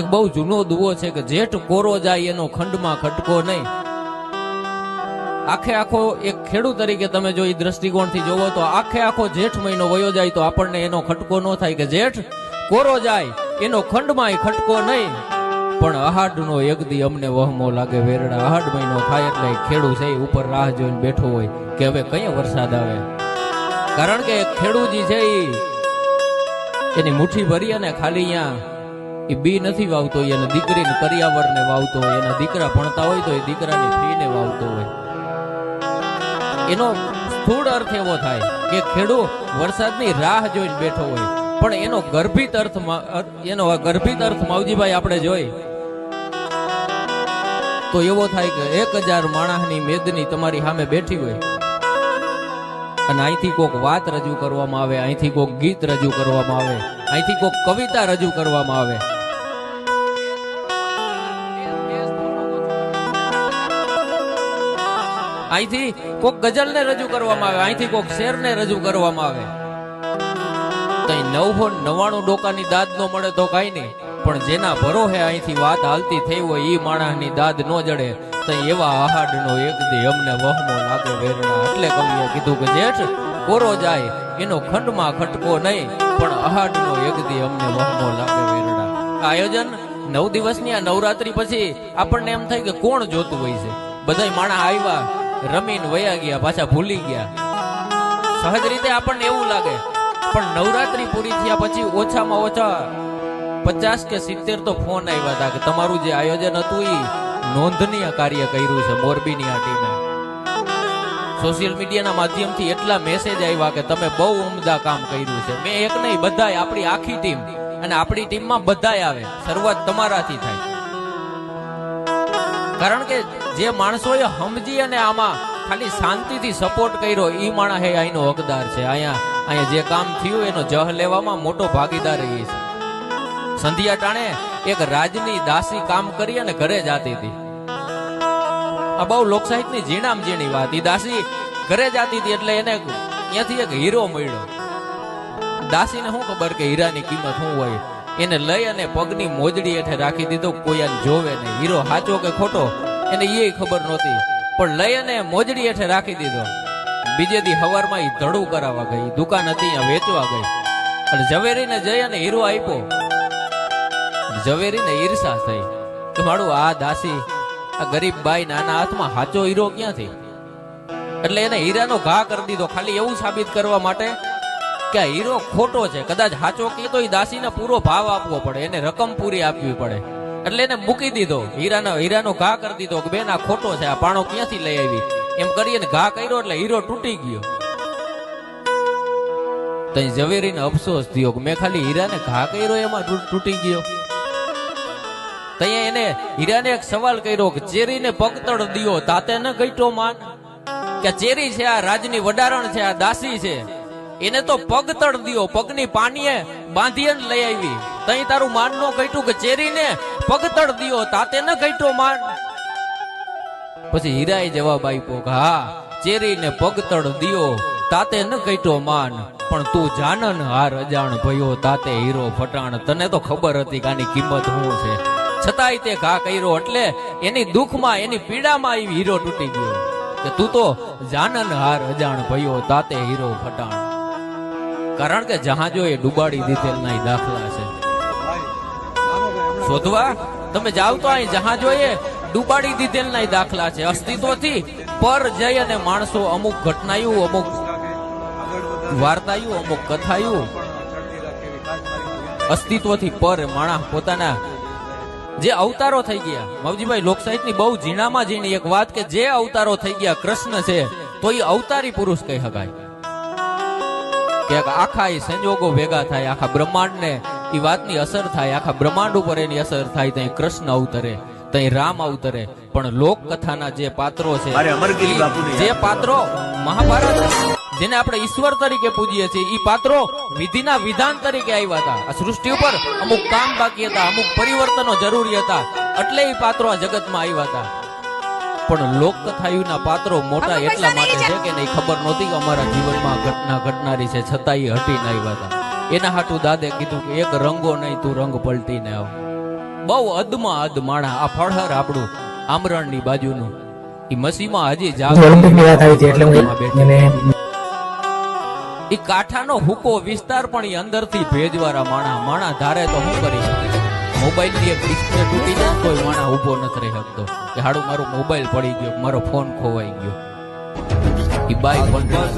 એક બહુ જૂનો દુવો છે કે જેઠ કોરો જાય એનો ખંડમાં ખટકો નહીં. આખે આખો એક ખેડૂત તરીકે તમે જો એ દ્રષ્ટિકોણથી જોવો તો આખે આખો જેઠ મહિનો વયો જાય તો આપણને એનો ખટકો ન થાય કે જેઠ કોરો જાય, એનો ખંડમાં ખટકો નહીં. પણ અહાડનો એક દી અમને વહમો લાગે વેરડા. અહાડ મહિનો થાય એટલે ખેડૂત છે ઉપર રાહ જોઈને બેઠો હોય કે હવે કયા વરસાદ આવે. કારણ કે ખેડૂજી છે એની મુઠ્ઠી ભરી અને ખાલી અહીંયા એ બી નથી વાવતો એના દીકરીને પર્યાવરણને વાવતો હોય, એના દીકરા ભણતા હોય તો એ દીકરાની ફીને વાવતો હોય. એનો સ્થૂળ અર્થ એવો થાય કે ખેડૂત વરસાદની રાહ જોઈને બેઠો હોય, પણ એનો ગર્ભિત અર્થ એનો ગર્ભિત અર્થ માવજીભાઈ આપણે જોઈ. તો એવો થાય કે એક હજાર માણસની મેદની તમારી સામે બેઠી હોય, અને અહીંથી કોક વાત રજૂ કરવામાં આવે, અહીંથી કોક ગીત રજૂ કરવામાં આવે, અહીંથી કોક કવિતા રજૂ કરવામાં આવે. અહીંથી કોક ગઝલને રજૂ કરવામાં આવે, અહીંથી કોક શેરને રજૂ કરવામાં આવે. તઈ નવસો ડોકાની દાદ નો મળે તો કઈ નહીં, પણ જેના ભરોહે અહીંથી વાત હાલતી થઈ હોય ઈ માણસની દાદ નો જડે, તઈ એવા આહાડનો એક દી અમને વહમો લાગે વેરણા. એટલે કવિએ કીધું કે જેઠ, કોરો જાય, એનો ખંડમાં ખટકો નહીં, પણ આહાડનો એક દી અમને વહમો લાગે વેરણા. આયોજન, નવ દિવસની આ નવરાત્રી પછી આપણને એમ થાય કે કોણ જોતું હોય છે? બધા માણસ આવ્યા રમીને વયા ગયા, પાછા ભૂલી ગયા. સહજ રીતે આપણને એવું લાગે, પણ નવરાત્રી પૂરી થયા પછી ઓછામાં ઓછા પચાસ કે સિત્તેર તો ફોન આવ્યા હતા કે તમારું જે આયોજન હતું એ નોંધનીય કાર્ય કર્યું છે મોરબીની આ ટીમે. સોશિયલ મીડિયાના માધ્યમથી એટલા મેસેજ આવ્યા કે તમે બહુ ઉમદા કામ કર્યું છે. મેં એક નહીં, બધાય આપણી આખી ટીમ અને આપણી ટીમમાં બધાય આવે. શરૂઆત તમારાથી થાય. કારણ કે જે માણસોએ સમજી અને આમાં ખાલી શાંતિથી સપોર્ટ કર્યો એ માણસ હે અહીંનો હકદાર છે. અહીંયા અહીંયા જે કામ થયું, એનો જહ લેવામાં મોટો ભાગીદાર એ છે. સંધ્યા ટાણે એક રાજની દાસી કામ કરી અને ઘરે જાતી હતી. આ બહુ લોકસાહિત્યની ઝીણામ ઝીણી વાત. એ દાસી ઘરે જાતી હતી એટલે એને ત્યાંથી એક હીરો મળ્યો. દાસીને શું ખબર કે હીરાની કિંમત શું હોય? એને લઈ અને પગની મોજડી હેઠે રાખી દીધો. કોઈ આને જોવે નહીં. હીરો સાચો કે ખોટો? એને એ ખબર નહોતી. પણ લઈ અને મોજડી હેઠે રાખી દીધો. બીજે દી હવારમાં એ ધડું કરાવવા ગઈ. દુકાન હતી, અહીંયા વેચવા ગઈ. અને ઝવેરીને જઈ અને હીરો આપ્યો. ઝવેરીને ઈર્ષા થઈ. કે મારું આ દાસી, આ ગરીબ બાઈ નાના હાથમાં હાચો હીરો ક્યાંથી? એટલે એને હીરાનો ઘા કરી દીધો. ખાલી એવું સાબિત કરવા માટે કે હીરો ખોટો છે, કદાચ હાચો કે તો એ દાસીને પૂરો ભાવ આપવો પડે, એને રકમ પૂરી આપવી પડે. એટલે એને મૂકી દીધો, હીરાનો હીરાનો ઘા કરી દીધો કે બેન આ ખોટો છે, આ પાણો ક્યાંથી લઈ આવી? એમ કરીને ઘા કર્યો એટલે હીરો તૂટી ગયો. તઈ ઝવેરીને અફસોસ થયો કે મેં ખાલી હીરાને ઘા કર્યો, એમાં તૂટી ગયો. તઈ એને હીરાને એક સવાલ કર્યો કે ચેરીને પગતળ દિયો, તાતે ન ગઈટો માન? કે ચેરી છે, આ રાજની વડારણ છે, આ દાસી છે? એને તો પગ તળ દિયો, પગની પાણીએ બાંધી લઈ આવી. તઈ તારું માન નો કઈટું કે ચેરીને પગ તળ દિયો, તાતે ન કઈટો માન. પછી હીરાએ જવાબ આપ્યો કે, હા, ચેરીને પગ તળ દિયો, તાતે ન કઈટો માન. પણ તું જાનન હાર અજાણ ભયો, તાતે હીરો ફટાણ. તને તો ખબર હતી કે આની કિંમત શું છે. છતાંય તે ઘા કર્યો એટલે એની દુઃખમાં, એની પીડામાં આવી હીરો તૂટી ગયો. કે તું તો જાનન હાર અજાણ ભયો, તાતે હીરો ફટાણ. કારણ કે જહાજો એ ડુબાડી દીધેલ ના દાખલા છે. શોધવા? તમે જાવ તો અહીં જહાજો એ ડુબાડી દીધેલ ના દાખલા છે. અસ્તિત્વથી પર જઈ અને માણસો અમુક ઘટનાયું, અમુક વાર્તાયું, અમુક કથાયું. અસ્તિત્વથી પર માણસ પોતાના જે અવતારો થઈ ગયા. મવજીભાઈ લોકસાહિત્યની બહુ ઝીણામાં ઝીણી એક વાત કે જે અવતારો થઈ ગયા, કૃષ્ણ છે, તો એ અવતારી પુરુષ કહી શકાય. કે આખા એ સંજોગો ભેગા થાય આખા બ્રહ્માંડને એ વાતની અસર થાય આખા બ્રહ્માંડ ઉપર એની અસર થાય ત્યાં કૃષ્ણ અવતરે ત્યાં રામ અવતરે. પણ લોક કથાના જે પાત્રો છે જે પાત્રો મહાભારત જેને આપણે ઈશ્વર તરીકે પૂજીએ છીએ એ પાત્રો વિધિના વિધાન તરીકે આવ્યા હતા. આ સૃષ્ટિ ઉપર અમુક કામ બાકી હતા અમુક પરિવર્તનો જરૂરી હતા. એટલે એ પાત્રો આ જગતમાં આવ્યા હતા. પણ લોકકથાયુના પાત્રો મોટા એટલા માટે છે કે નહીં ખબર નહોતી કે અમારા જીવનમાં ઘટના ઘટનારી છે છતાં એ હટીને આવ્યા હતા. એના હાટું દાદે કીધું કે એક રંગો નહીં તું રંગ પલટીને આવ. બહુ અદમાં અદ માણા આ ફળહર આપણું આમરણની બાજુનું. એ મસીમાં હજી જાગની વાત આવી હતી એટલે હું બેઠી. એને કાંઠાનો હુકો વિસ્તાર પણ ઈ અંદરથી ભેજવાળા માણા માણા ધારે તો હું કરી શકે? મોબાઈલની એક ડિસ્પ્લે તૂટી જાય કોઈ માણા ઊભો નથી રહી શકતો. કે હાડું મારો મોબાઈલ પડી ગયો મારો ફોન ખોવાઈ ગયો. ઈ બાઈ પંડિત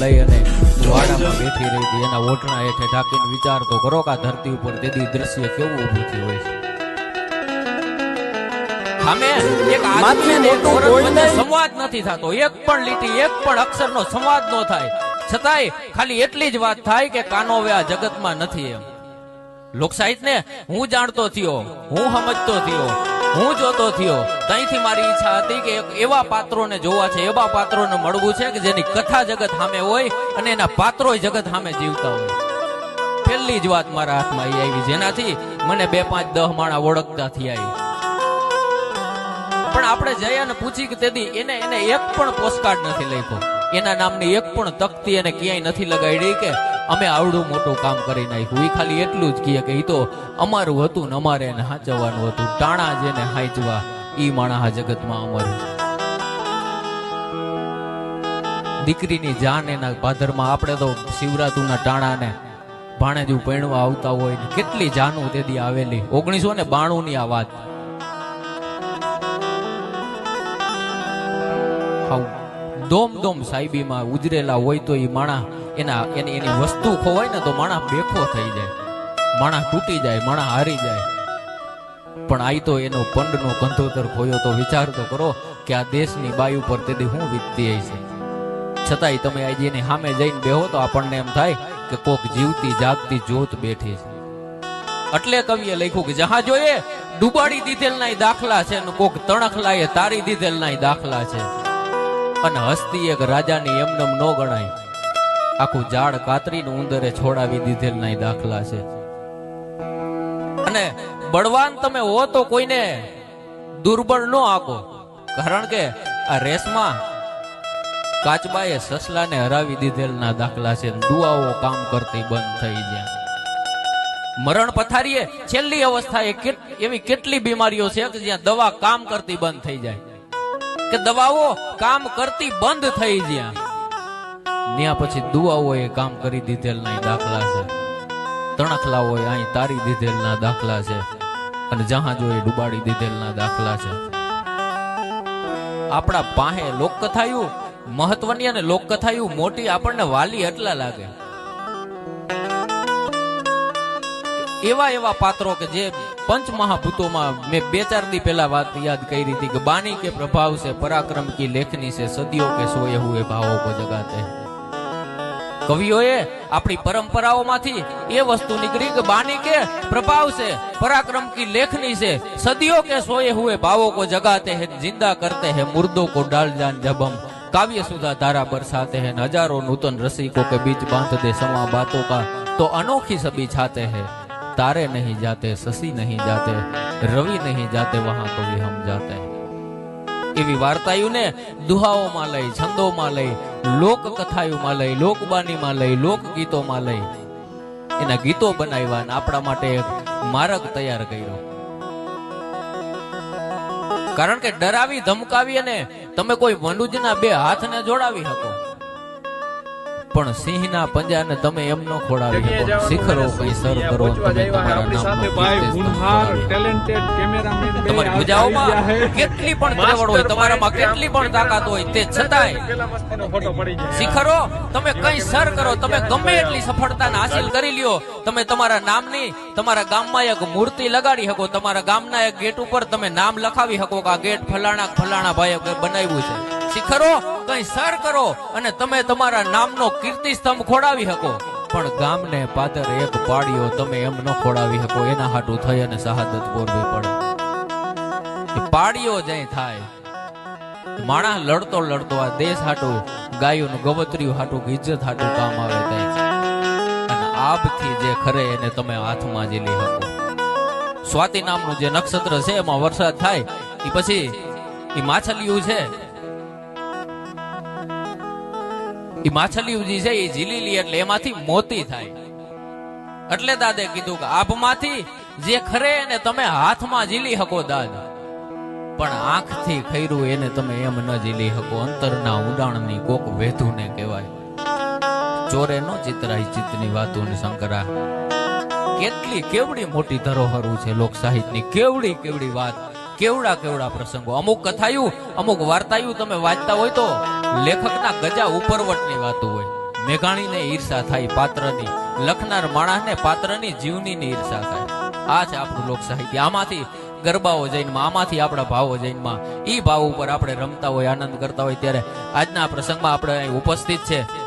લઈ અને વાડામાં બેઠી રહી હતી એના ઓટણા હેઠે ઢાંકીને વિચાર તો કરો કે ધરતી ઉપર તેથી દ્રશ્ય કેવું ઊભું થયું હોય છે. સંવાદ નથી થતો. એક પણ લીટી એક પણ અક્ષરનો સંવાદ નો થાય. છતાંય ખાલી એટલી જ વાત થાય કે કાનો વ્યા આ જગતમાં નથી એમ. લોક ને હું જાણતો થયો, હું સમજતો થયો, હું જોતો થયો. ત્યાંથી મારી ઈચ્છા હતી કે એવા પાત્રોને જોવા છે, એવા પાત્રોને મળવું છે કે જેની કથા જગત સામે હોય અને એના પાત્રો જગત સામે જીવતા હોય. પહેલી જ વાત મારા હાથમાં એ આવી, જેનાથી મને બે પાંચ દહ માણા ઓળખતા થયા પણ આપણે જયાને પૂછી કે તેથી એને એને એક પણ પોસ્ટકાર્ડ નથી લખ્યો. એના નામની એક પણ તકતી એને ક્યાંય નથી લગાડી કે અમે આવડું મોટું કામ કરી નાખ્યું. એ ખાલી એટલું જ કહે કે એ તો અમારું હતું ને અમારે એને હાચવવાનું હતું. ટાણા જેને હાચવા. ઈ માણા જગતમાં અમારું દીકરીની જાન એના પાદરમાં આપણે તો શિવરાતુના ટાણાને ભાણેજું પૈણવા આવતા હોય ને કેટલી જાનું તેથી આવેલી. ઓગણીસો ને બાણું ની આ વાત. દોમ દોમ સાહેબીમાં ઉજરેલા હોય તો એ માણા એના, એની એની વસ્તુ ખોવાય ને તો માણા બેખો થઈ જાય. માણા તૂટી જાય માણા હારી જાય. પણ આઈ તો એનો પંડનો કંધોતર ખોયો તો વિચાર તો કરો કે આ દેશની બાઈ ઉપર તેથી હું વીતતી હશે છતાંય તમે આજે સામે જઈને બેહો તો આપણને એમ થાય કે કોક જીવતી, જાગતી જોત બેઠી છે. એટલે કવિએ લખ્યું કે જહાં જોઈએ, ડુબાડી દીધેલના દાખલા છે અને કોક તણખલાએ તારી દીધેલ ના દાખલા છે. અને હસ્તી એક રાજાની એમનેમ ન ગણાય. આખું ઝાડ કાતરીને ઉંદરે છોડાવી દીધેલના દાખલા છે. અને બળવાન તમે હો તો કોઈને દુર્બળ ન આકો કારણ કે આ રેસમાં કાચબાએ સસલાને હરાવી દીધેલના દાખલા છે. દુઆઓ કામ કરતી બંધ થઈ ગયા મરણ પથારીએ છેલ્લી અવસ્થા એ એવી કેટલી બીમારીઓ છે કે જ્યાં દવા કામ કરતી બંધ થઈ જાય. કે દવાઓ કામ કરતી બંધ થઈ જ્યાં. ત્યાં પછી દુઆઓએ કામ કરી દીધેલના દાખલા છે. તણખલાઓએ અહીં તારી દીધેલના દાખલા છે. અને જહાજોએ ડુબાડી દીધેલના દાખલા છે. આપણા પાસે લોકકથાયું, મહત્વની અને લોકકથાયું મોટી આપણને વાલી એટલા લાગે. એવા એવા પાત્રો કે જે પંચ મહાભૂતોમાં મેં બે ચાર દી પહેલા વાત યાદ કરી હતી કે બાની કે પ્રભાવ છે, પરાક્રમ કી લેખની છે, સદીઓ કે સોએ હુએ ભાવો કો જગાતે. કવિઓએ આપણી પરંપરાઓમાંથી એ વસ્તુ નીકળી કે બાની કે પ્રભાવ છે પરાક્રમ કી લેખની છે સદીઓ કે સોએ હુએ ભાવો કો જગાતે હે જિંદા કરતે હે મુર્દો કો ડાલ જાન જબ हम काव्य सुधा धारा बरसाते हैं हज़ारों नूतन रसिकों के बीच बाँध दे समा बातों का तो अनोखी सभी छाते हैं तारे नहीं जाते शशि नहीं जाते रवि नहीं जाते वहाँ कभी हम जाते हैं એવી વાર્તાઓને દુહાઓમાં લઈ, છંદોમાં લઈ લોક કથાઓમાં લઈ લોકબાનીમાં લઈ, લોકગીતોમાં લઈ. એના ગીતો બનાવ્યા અને આપણા માટે એક માર્ગ તૈયાર કર્યો. કારણ કે ડરાવી, ધમકાવી અને તમે કોઈ મનુજના બે હાથને જોડાવી શકો. પણ સિંહના પંજાને તમે એમ ન ખોડાવી શકો. શિખરો કઈ સર કરો તમે તમારા ભાઈ છે. કેટલી પણ ત્રેવડ હોય તમારામાં કેટલી પણ તાકાત હોય તે છતાંય શિખરો તમે કઈ સર કરો તમે ગમે એટલી સફળતાને હાસિલ કરી લ્યો. તમે તમારા નામની તમારા ગામમાં એક મૂર્તિ લગાડી શકો તમારા ગામના એક ગેટ ઉપર તમે નામ લખાવી શકો કે આ ગેટ ફલાણા ફલાણા ભાઈએ બનાવ્યું છે. શિખરો કઈ સર કરો અને તમે તમારા નામનો કીર્તિ સ્તંભ ખોડાવી શકો. પણ ગામને પાદર એક પાડ્યો તમે એમ ન ખોડાવી શકો. એના હાટું થઈ અને શહાદત બોલવી પડે. પાડ્યો જઈ થાય માણસ લડતો લડતો આ દેશ હાટું, ગાયોનું ગવત્રિયું હાટું કે ઇજ્જત હાટું કામ આવે ત્યાં અને આપથી જે ખરે એને તમે હાથમાં ઝીલી શકો. સ્વાતિ નામનું જે નક્ષત્ર છે, એમાં વરસાદ થાય એ પછી એ માછલીયું છે. એ માછલીયું છે, એ ઝીલી લે એટલે એમાંથી મોતી થાય. એટલે દાદે કીધું કે આભમાંથી જે ખરે એને તમે હાથમાં ઝીલી શકો દાદા. પણ આંખથી ખૈરું એને તમે એમ ન ઝીલી શકો. અંતરના ઉડાણની કોક વેધુને કહેવાય. ચોરે નો ચિતરાય ચિત્તની વાતોને શંકરા. કેટલી કેવડી મોટી ધરોહરું છે લોક સાહિત્યની. કેવડી કેવડી વાત. કેવડા કેવડા પ્રસંગો. અમુક કથાયું, અમુક વાર્તાયું તમે વાંચતા હોય તો લેખકના ગજા ઉપરવટની વાતો હોય. મેઘાણીને ઈર્ષા થાય પાત્રની, લખનાર માણસને પાત્રની જીવનીની ઈર્ષા થાય. આ છે આપણું લોક સાહિત્ય આમાંથી ગરબાઓ જૈનમાં, આમાંથી આપણા ભાવો જૈનમાં. એ ભાવ ઉપર આપણે રમતા હોય, આનંદ કરતા હોય, ત્યારે આજના પ્રસંગમાં આપણે અહીં ઉપસ્થિત છે.